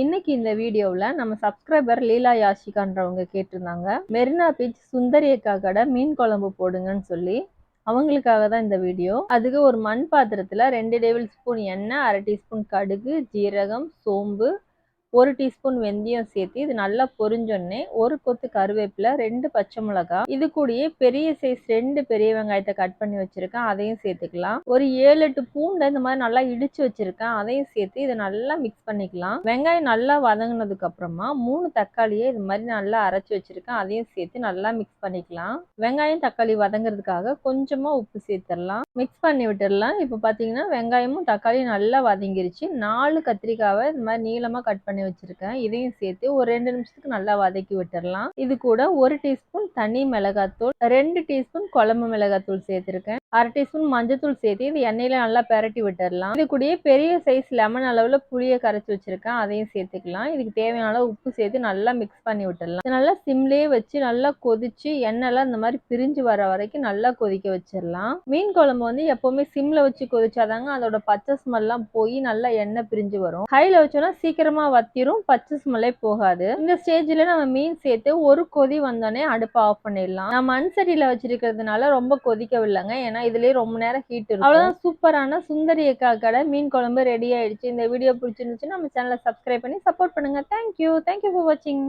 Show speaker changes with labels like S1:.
S1: இன்னைக்கு இந்த வீடியோவில் நம்ம சப்ஸ்கிரைபர் லீலா யாஷிகான்றவங்க கேட்டிருந்தாங்க. மெரினா பீச் சுந்தரியக்கா கடை மீன் குழம்பு போடுங்கன்னு சொல்லி. அவங்களுக்காக தான் இந்த வீடியோ. அதுக்கு ஒரு மண் பாத்திரத்தில் ரெண்டு டேபிள் ஸ்பூன் எண்ணெய் அரை டீஸ்பூன் கடுகு ஜீரகம் சோம்பு ஒரு டீஸ்பூன் வெந்தயம் சேர்த்து இது நல்லா பொரிஞ்சோடனே ஒரு கொத்து கருவேப்பிலை ரெண்டு பச்சை மிளகாய் இது கூடயே பெரிய சைஸ் ரெண்டு பெரிய வெங்காயத்தை கட் பண்ணி வச்சிருக்கேன். அதையும் சேர்த்துக்கலாம். ஒரு ஏழு எட்டு பூண்டை இந்த மாதிரி நல்லா இடிச்சு வச்சிருக்கேன். அதையும் சேர்த்து இதை நல்லா மிக்ஸ் பண்ணிக்கலாம். வெங்காயம் நல்லா வதங்கினதுக்கு அப்புறமா மூணு தக்காளியை இது மாதிரி நல்லா அரைச்சி வச்சிருக்கேன். அதையும் சேர்த்து நல்லா மிக்ஸ் பண்ணிக்கலாம். வெங்காயம் தக்காளி வதங்குறதுக்காக கொஞ்சமா உப்பு சேர்த்துடலாம். மிக்ஸ் பண்ணி விட்டுடலாம். இப்போ பார்த்தீங்கன்னா வெங்காயமும் தக்காளியும் நல்லா வதங்கிருச்சு. நாலு கத்திரிக்காவை இந்த மாதிரி நீளமாக கட் பண்ணி வச்சிருக்கேன். இதையும் சேர்த்து ஒரு ரெண்டு நிமிஷத்துக்கு நல்லா வதக்கி விட்டுடலாம் இது கூட ஒரு டீஸ்பூன் தனி மிளகாத்தூள் ரெண்டு டீஸ்பூன் குழம்பு மிளகாத்தூள் சேர்த்துருக்கேன். அரை டீஸ்பூன் மஞ்சத்தூள் சேர்த்து இது எண்ணெயில நல்லா பெரட்டி விட்டுடலாம். இது கூடயே பெரிய சைஸ் லெமன் அளவில் புளியை கரைச்சி வச்சிருக்கேன். அதையும் சேர்த்துக்கலாம். இதுக்கு தேவையான அளவு உப்பு சேர்த்து நல்லா மிக்ஸ் பண்ணி விட்டுடலாம். நல்லா சிம்லேயே வச்சு நல்லா கொதிச்சு எண்ணெய்லாம் இந்த மாதிரி பிரிஞ்சு வர வரைக்கும் நல்லா கொதிக்க வச்சிடலாம். மீன் குழம்பு வந்து எப்பவுமே சிம்ல வச்சு கொதிச்சாதாங்க அதோட பச்சை ஸ்மெல்லாம் போய் நல்லா எண்ணெய் பிரிஞ்சு வரும். ஹைல வச்சோம்னா சீக்கிரமா வத்திரும். பச்சை ஸ்மெல்லே போகாது. இந்த ஸ்டேஜ்ல நம்ம மீன் சேர்த்து ஒரு கொதி வந்தோடனே அடுப்பை ஆஃப் பண்ணிடலாம். நான் மண் சட்டியில வச்சிருக்கிறதுனால ரொம்ப கொதிக்கவில்லைங்க. ஏன்னா இதுலேயே ரொம்ப நேரம் ஹீட் இருக்கும். அவ்வளோதான் சூப்பரான சுந்தரி அக்கா கடை. மீன் குழம்பு ரெடி ஆயிடுச்சு. இந்த வீடியோ பிடிச்சிருந்துச்சு நம்ம சேனலை சப்ஸ்கிரைப் பண்ணி சப்போர்ட் பண்ணுங்க. தேங்க்யூ தேங்க்யூ ஃபார் வாட்சிங்